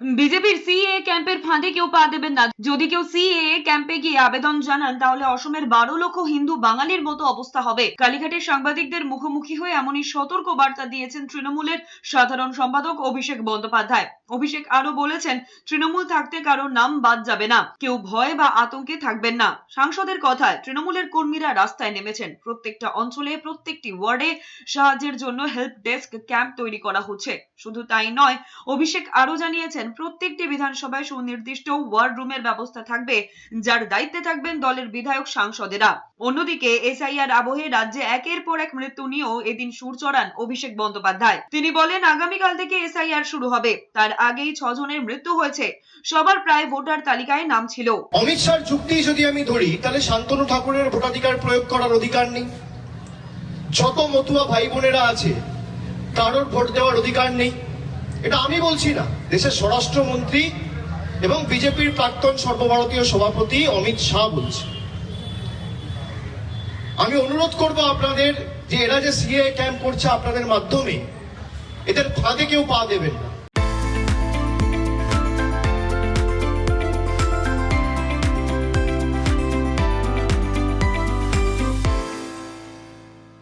বিজেপির সিএ ক্যাম্পের ফাঁদে কেউ পা দেবেন না। যদি কেউ সিএ ক্যাম্পে গিয়ে আবেদন জানান, তাহলে অসমের বারো লক্ষ হিন্দু বাঙালির মতো অবস্থা হবে। কালীঘাটের সাংবাদিকদের মুখোমুখি হয়ে এমনই সতর্ক বার্তা দিয়েছেন তৃণমূলের সাধারণ সম্পাদক অভিষেক বন্দ্যোপাধ্যায়। অভিষেক আরও বলেছেন, তৃণমূল থাকতে কারও নাম বাদ যাবে না। কেউ ভয় বা আতঙ্কে থাকবেন না। সাংসদের কথায় তৃণমূলের কর্মীরা রাস্তায় নেমেছেন। প্রত্যেকটা অঞ্চলে, প্রত্যেকটি ওয়ার্ডে সাহায্যের জন্য হেল্প ডেস্ক ক্যাম্প তৈরি করা হচ্ছে। শুধু তাই নয়, অভিষেক আরও জানিয়েছেন, প্রত্যেকটি বিধানসভায় সুনির্দিষ্ট ওয়ার্ড রুমের ব্যবস্থা থাকবে, যার দায়িত্বে থাকবেন দলের বিধায়ক সাংসদেরা। অন্যদিকে এসআইআর আবহে রাজ্যে একের পর এক মৃত্যু নিয়েও এদিন সুর চড়ান অভিষেক বন্দ্যোপাধ্যায়। তিনি বলেন, আগামীকাল থেকে এসআইআর শুরু হবে। তার আগেই ছজনের মৃত্যু হয়েছে। সবার প্রায় ভোটার তালিকায় নাম ছিল। অমিত শাহর যুক্তি যদি আমি ধরি, তাহলে শান্তনু ঠাকুরের ভোটাধিকার প্রয়োগ করার অধিকার নেই। যত মতুয়া ভাই বোনেরা আছে কারোর ভোট দেওয়ার অধিকার নেই। এটা আমি বলছি না, দেশের স্বরাষ্ট্রমন্ত্রী এবং বিজেপির প্রাক্তন সর্বভারতীয় সভাপতি অমিত শাহ বলছে। আমি অনুরোধ করব আপনাদের যে এরা যে সিএ ক্যাম্প করছে আপনাদের মাধ্যমে, এদের ফাঁদে কেউ পা দেবেন না।